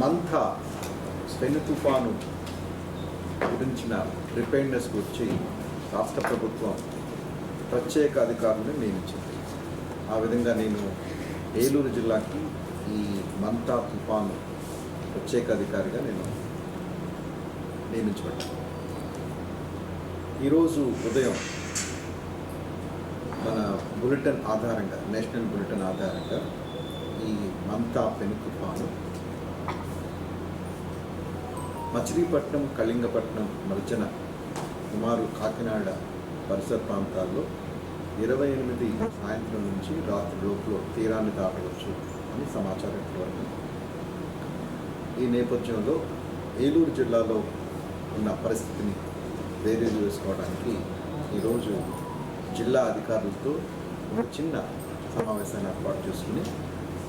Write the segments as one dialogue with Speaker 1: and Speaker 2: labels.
Speaker 1: మంథ పెను తుఫాను గురించిన ప్రిపేర్నెస్ గురించి రాష్ట్ర ప్రభుత్వం ప్రత్యేక అధికారులను నియమించింది. ఆ విధంగా నేను ఏలూరు జిల్లాకి ఈ మంతా తుఫాను ప్రత్యేక అధికారిగా నేను నియమించబడ్డాను. ఈరోజు ఉదయం మన బులెటిన్ ఆధారంగా నేషనల్ బులెటిన్ ఆధారంగా ఈ మంతా పెను తుఫాను మచిలీపట్నం కళింగపట్నం మధ్యన సుమారు కాకినాడ పరిసర ప్రాంతాల్లో ఇరవై ఎనిమిది సాయంత్రం నుంచి రాత్రి లోపల తీరాన్ని దాటవచ్చు అని సమాచారం ఇప్పటివరకు ఈ నేపథ్యంలో ఏలూరు జిల్లాలో ఉన్న పరిస్థితిని బేరీజు వేసుకోవడానికి ఈరోజు జిల్లా అధికారులతో ఒక చిన్న సమావేశాన్ని ఏర్పాటు చేసుకుని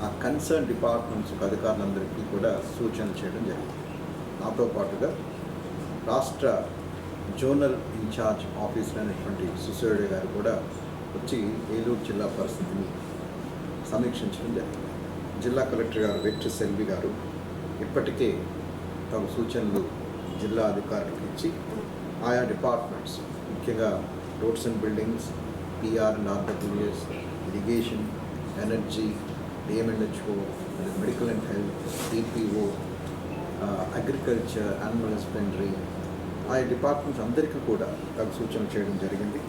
Speaker 1: ఆ కన్సర్న్ డిపార్ట్మెంట్స్ అధికారులందరికీ కూడా సూచనలు చేయడం జరిగింది. నాతో పాటుగా రాష్ట్ర జోనల్ ఇన్ఛార్జ్ ఆఫీసర్ అయినటువంటి సుశేరుడు గారు కూడా వచ్చి ఏలూరు జిల్లా పరిస్థితిని సమీక్షించడం జరిగింది. జిల్లా కలెక్టర్ గారు వెట్రి సెల్వి గారు ఇప్పటికే తమ సూచనలు జిల్లా అధికారులకు ఇచ్చి ఆయా డిపార్ట్మెంట్స్ ముఖ్యంగా roads and buildings PR and RWS irrigation energy DMNHO medical and health DPO agriculture animal husbandry ఆయా డిపార్ట్మెంట్స్ అందరికీ కూడా తగు సూచన చేయడం జరిగింది.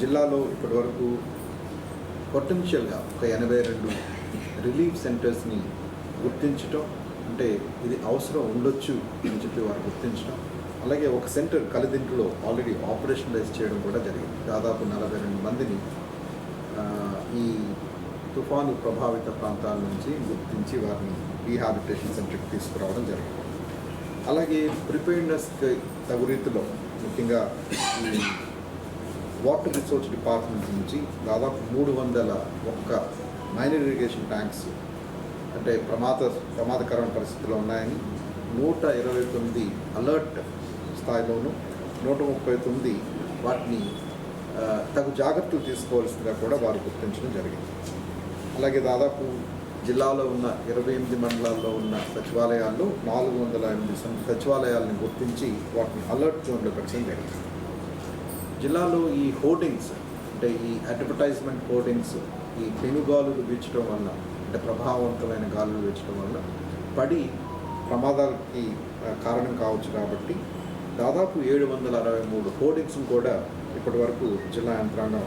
Speaker 1: జిల్లాలో ఇప్పటివరకు పొటెన్షియల్గా ఒక ఎనభై రెండు రిలీఫ్ సెంటర్స్ని గుర్తించటం అంటే ఇది అవసరం ఉండొచ్చు అని చెప్పి వారు గుర్తించడం అలాగే ఒక సెంటర్ కలిదింట్లో ఆల్రెడీ ఆపరేషనలైజ్ చేయడం కూడా జరిగింది. దాదాపు నలభై రెండు మందిని ఈ తుఫాను ప్రభావిత ప్రాంతాల నుంచి గుర్తించి వారిని రీహాబిటేషన్ సెంటర్కి తీసుకురావడం జరిగింది. అలాగే ప్రిపేర్నెస్కి తగు రీతిలో ముఖ్యంగా వాటర్ రిసోర్స్ డిపార్ట్మెంట్ నుంచి దాదాపు మూడు వందల ఒక్క మైనర్ ఇరిగేషన్ ట్యాంక్స్ అంటే ప్రమాద ప్రమాదకరమైన పరిస్థితుల్లో ఉన్నాయని నూట ఇరవై తొమ్మిది అలర్ట్ స్థాయిలోను నూట ముప్పై తొమ్మిది వాటిని తగు జాగ్రత్తలు తీసుకోవాల్సిందిగా కూడా వారు గుర్తించడం జరిగింది. అలాగే దాదాపు జిల్లాలో ఉన్న ఇరవై ఎనిమిది మండలాల్లో ఉన్న సచివాలయాల్లో నాలుగు వందల ఎనిమిది సం- సచివాలయాలను గుర్తించి వాటిని అలర్ట్ జోన్లో పెట్టడం జరిగింది. జిల్లాలో ఈ హోర్డింగ్స్ అంటే ఈ అడ్వర్టైజ్మెంట్ హోర్డింగ్స్ ఈ పెనుగాలులు వీచడం వల్ల అంటే ప్రభావవంతమైన గాలులు వీచడం వల్ల పడి ప్రమాదాలకి కారణం కావచ్చు కాబట్టి దాదాపు ఏడు వందల అరవై మూడు హోర్డింగ్స్ను కూడా ఇప్పటి వరకు జిల్లా యంత్రాంగం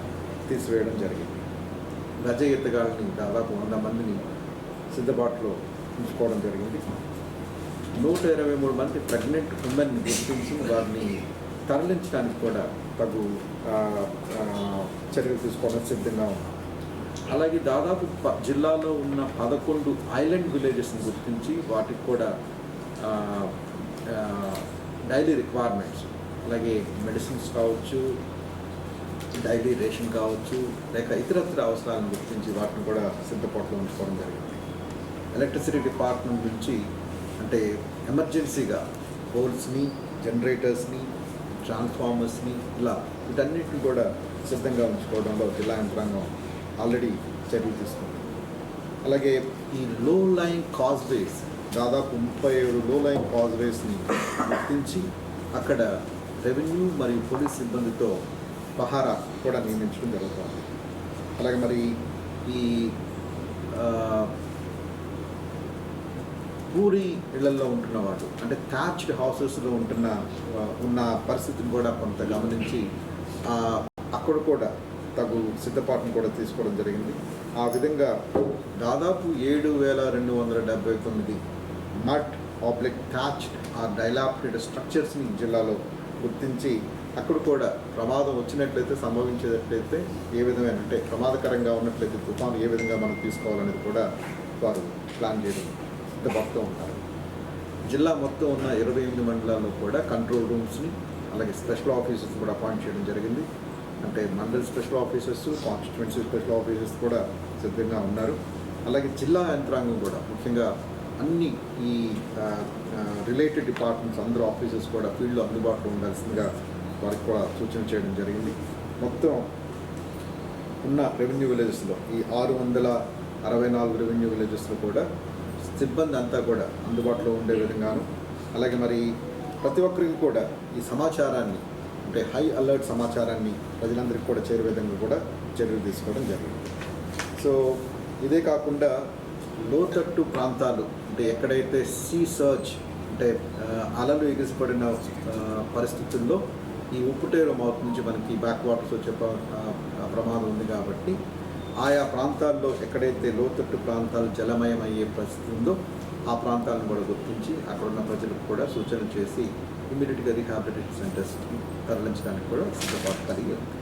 Speaker 1: తీసివేయడం జరిగింది. గజ ఎత్తుగాళ్ళని దాదాపు వంద మందిని సిద్ధబాటులో ఉంచుకోవడం జరిగింది. నూట ఇరవై మూడు మంది ప్రెగ్నెంట్ ఉమెన్ గుర్తించి వారిని తరలించడానికి కూడా తగు చర్యలు తీసుకోవడం సిద్ధంగా ఉంది. అలాగే దాదాపు జిల్లాలో ఉన్న పదకొండు ఐలాండ్ విలేజెస్ని గుర్తించి వాటికి కూడా డైలీ రిక్వైర్మెంట్స్ అలాగే మెడిసిన్స్ కావచ్చు డైలీ రేషన్ కావచ్చు లేక ఇతరత్ర అవసరాలను గుర్తించి వాటిని కూడా సిద్ధపాటులో ఉంచుకోవడం జరిగింది. ఎలక్ట్రిసిటీ డిపార్ట్మెంట్ నుంచి అంటే ఎమర్జెన్సీగా పోల్స్ని జనరేటర్స్ని ట్రాన్స్ఫార్మర్స్ని ఇలా వీటన్నిటిని కూడా సిద్ధంగా ఉంచుకోవడంలో జిల్లా యంత్రాంగం ఆల్రెడీ చర్యలు తీసుకుంది. అలాగే ఈ లో లైన్ కాజ్వేస్ దాదాపు ముప్పై ఏడు లో లైన్ కాజ్వేస్ని గుర్తించి అక్కడ రెవెన్యూ మరియు పోలీస్ సిబ్బందితో పహారా కూడా నియమించడం జరుగుతుంది. అలాగే మరి ఈ పూరి ఇళ్ళలో ఉంటున్న వాళ్ళు అంటే థ్యాచ్డ్ హౌసెస్లో ఉంటున్న ఉన్న పరిస్థితిని కూడా కొంత గమనించి అక్కడ కూడా తగు సిద్ధపాటును కూడా తీసుకోవడం జరిగింది. ఆ విధంగా దాదాపు ఏడు వేల రెండు వందల డెబ్బై తొమ్మిది మట్ ఆబ్లిక్ థ్యాచ్డ్ ఆ డైలాప్టెడ్ స్ట్రక్చర్స్ని జిల్లాలో గుర్తించి అక్కడ కూడా ప్రమాదం వచ్చినట్లయితే సంభవించేటట్లయితే ఏ విధమైన అంటే ప్రమాదకరంగా ఉన్నట్లయితే తుఫాను ఏ విధంగా మనం తీసుకోవాలనేది కూడా వారు ప్లాన్ చేయడం సిద్ధపడుతూ ఉంటారు. జిల్లా మొత్తం ఉన్న ఇరవై ఎనిమిది మండలాల్లో కూడా కంట్రోల్ రూమ్స్ని అలాగే స్పెషల్ ఆఫీసర్స్ కూడా అపాయింట్ చేయడం జరిగింది. అంటే mandal special officers constituency special officers కూడా సిద్ధంగా ఉన్నారు. అలాగే జిల్లా యంత్రాంగం కూడా ముఖ్యంగా అన్ని ఈ రిలేటెడ్ డిపార్ట్మెంట్స్ అందరూ ఆఫీసర్స్ కూడా ఫీల్డ్లో అందుబాటులో ఉండాల్సిందిగా వారికి కూడా సూచన చేయడం జరిగింది. మొత్తం ఉన్న రెవెన్యూ విలేజెస్లో ఈ ఆరు వందల అరవై నాలుగు రెవెన్యూ విలేజెస్లో కూడా సిబ్బంది అంతా కూడా అందుబాటులో ఉండే విధంగాను అలాగే మరి ప్రతి ఒక్కరికి కూడా ఈ సమాచారాన్ని అంటే హై అలర్ట్ సమాచారాన్ని ప్రజలందరికీ కూడా చేరే విధంగా కూడా చర్యలు తీసుకోవడం జరిగింది. సో ఇదే కాకుండా లోతట్టు ప్రాంతాలు అంటే ఎక్కడైతే సీ సర్చ్ అంటే అలలు ఎగిసిపడిన పరిస్థితుల్లో ఈ ఉప్పుటేరు మౌత్ నుంచి మనకి బ్యాక్ వాటర్స్ వచ్చే ప్రమాదం ఉంది కాబట్టి ఆయా ప్రాంతాల్లో ఎక్కడైతే లోతట్టు ప్రాంతాలు జలమయం అయ్యే పరిస్థితి ఉందో ఆ ప్రాంతాలను కూడా గుర్తించి అక్కడ ఉన్న ప్రజలకు కూడా సూచన చేసి ఇమీడియట్గా రీహాబిలిటేషన్ సెంటర్స్కి తరలించడానికి కూడా సిద్ధపాటు కలిగి ఉంది.